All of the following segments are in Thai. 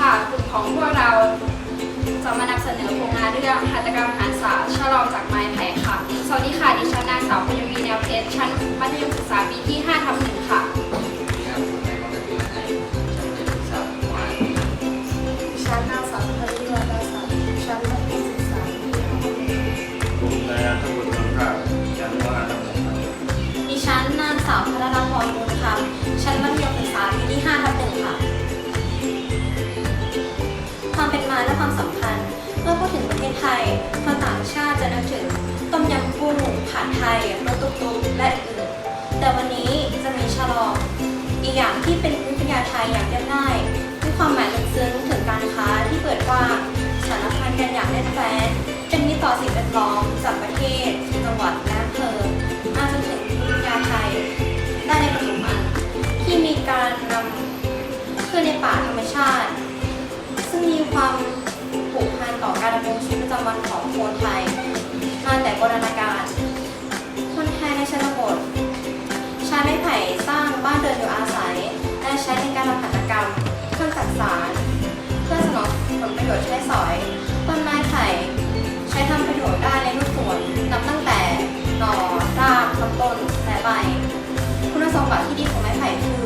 ค่ะกลุ่มของพวกเราจะมานำเสนอโครงงานเรื่องหัตถกรรมหารสารฉลองจากไม้ไผ่ค่ะ สวัสดีค่ะ ดิฉันนางสาวพยมีแนวเพชรชั้นมัธยมศึกษาปีที่5ทับหนึ่ง ไทยคนต่างชาติจะนึกถึงต้มยำกุ้งผัดไทยรสตุ๊กๆและอื่นๆแต่วันนี้จะมีฉลองอีกอย่างที่เป็นวิทยาไทยอย่างเรียบง่ายมีความหมายลึกซึ้งถึงการค้าที่เปิดกว้างสารพันกันอย่างแน่นแฟ้นเป็นมิตรต่อสิ่งแวดล้อมจากประเทศจังหวัดและอำเภอมาจนถึงวิทยาไทยได้ในปัจจุบันที่มีการนำขึ้นในป่าธรรมชาติ ซึ่งมีความานเรือนอยู่อาศัย และใช้ในการทำหัตถกรรม เครื่องจักสานเพื่อสนองผลประโยชน์ใช้สอยต้นไม้ไผ่ใช้ทำประโยชน์ได้ในทุกส่วนนับตั้งแต่หน่อรากลำต้นและใบ คุณสมบัติที่ดีของไม้ไผ่คือ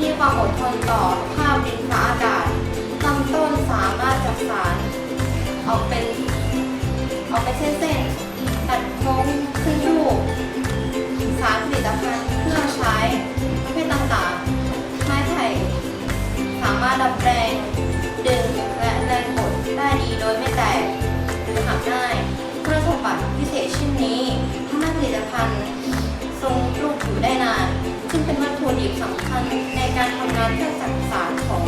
มีความอดทนต่อภาพดินฟ้าอากาศลำต้นสามารถจักสานออกเป็นออกเป็นเส้นๆตัดโค้งขึ้นรูปสารผลิตภัณฑ์เครื่องใช้ารถรับแรงดึงและแรงกดได้ดีโดยไม่แตกหรือหักง่ายคุณสมบัติพิเศษเช่นนี้ทำให้ผลิตภัณฑ์ทรงรูปอยู่ได้นาน ซึ่งเป็นวัตถุดิบสำคัญในการทำงานเครื่องจักสารของ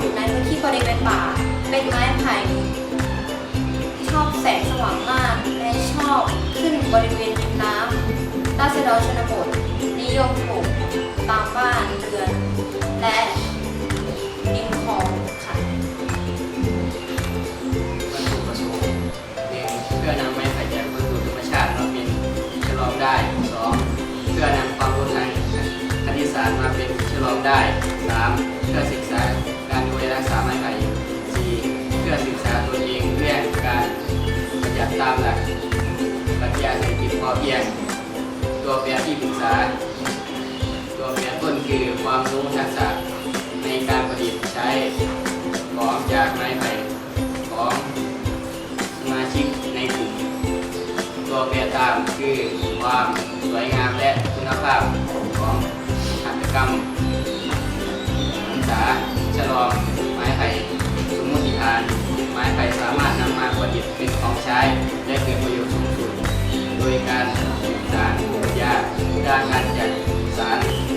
อยปรากฏอยู่ในพื้นที่บริเวณป่าเป็นไม้ไผ่ชอบแสงสว่างมาก และชอบขึ้นบริเวณริมน้ำราษฎรชนบท นิยมปลูกตามบ้านเรือน และริมคลองค่ะวัตถุประสงค์หนึ่งเพื่อนำไม้ไผ่จากวัตถุธรรมชาติมาเป็นฉลองได้สองเพื่อนำความรู้ทางคณิตศาสตร์มาเป็นฉลองได้าตัวแปรต้นคือความรู้ทักษะในการประดิษฐ์ใช้ของจากไม้ไผ่ของสมาชิกในกลุ่ม ตัวแปรตามคือความสวยงามและคุณภาพของหัตถกรรมศึกษาฉลองไม้ไผ่สมมติฐาน ไม้ไผ่สามารถนำมาประดิษฐ์เป็นของใช้และเกิดประโยชน์สูงสุดโดยการ สื่อส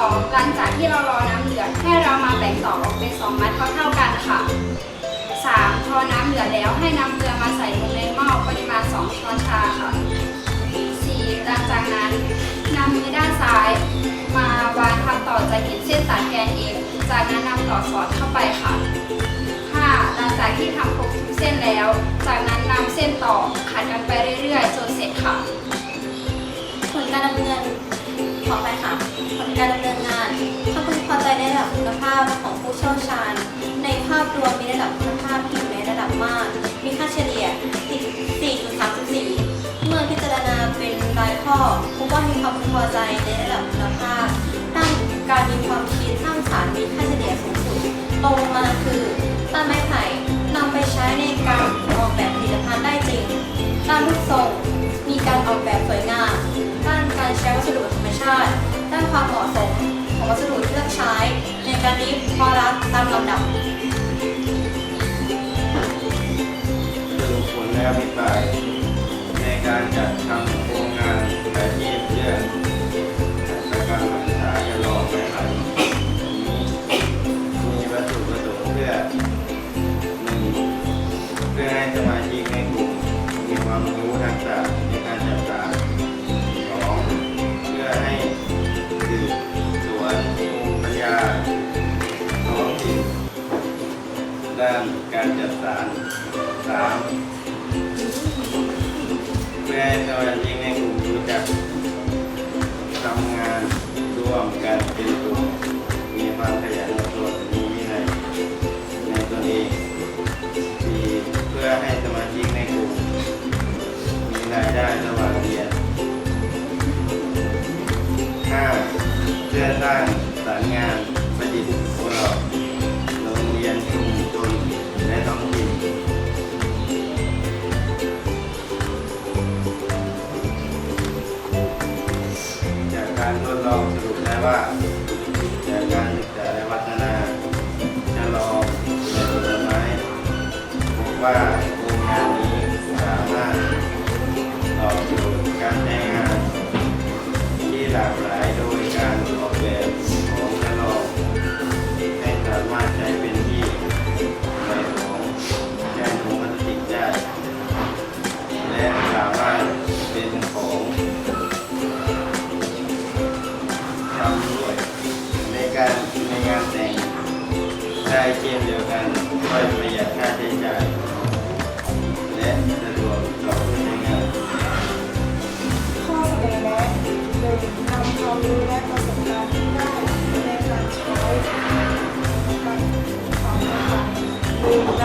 2. หลังจากที่เรารอน้ำเดือดให้เรามาแบ่งต่อออกเป็นสองมัดเท่าๆกันค่ะ 3. พอน้ำเดือดแล้วให้นำเกลือมาใส่ลงในหม้อปริมาณ 2 ช้อนชาค่ะ 4. หลังจากนั้นนำมือด้านซ้าย มาวางทับต่อจะเห็นเส้นตัดแกนเองจากนั้นนำต่อสอดเข้าไปค่ะ 5. หลังจากที่ทำครบทุกเส้นแล้ว จากนั้นนำเส้นต่อขัดกันไปเรื่อยๆจนเสร็จค่ะ ผลการดำเนิน ขอไปค่ะผลการดำเนินงานถ้าพึงพอใจในระดับคุณภาพของผู้เชี่ยวชาญ ในภาพรวมมีระดับคุณภาพที่อยู่ในระดับมาก มีค่าเฉลี่ย 4.34 เมื่อพิจารณาเป็นรายข้อพบว่ามีความพึงพอใจในระดับคุณภาพด้านการมีความคิดสร้างสรรค์มีค่าเฉลี่ยสูงสุดตรงมาคือต้นไม้ไผ่นำไปใช้ในการออกแบบผลิตภัณฑ์ได้จริงด้านรูปทรงมีการออกแบบ ความเหมาะสมของวัสดุที่เลือกใช้ ในการรีบพอรักตามลำดับสรุปผลและอภิปรายในการจัดทำ การจัดสรรสามเพื่อให้สมาชิกในกลุ่มรู้จักทำงานร่วมกันเป็นกลุ่มมีความขยันอดทนมีวินัยในตนเองสี่เพื่อให้สมาชิกในกลุ่มมีรายได้ระหว่างเรียนห้าเพื่อสร้างสรรค์งานประดิษฐ์ของเรา ว่า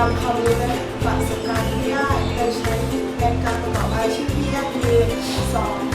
หนึ่งนำความรู้และประสบการณ์ที่ได้ไปใช้ในการประกอบอาชีพที่ยั่งยืนสอง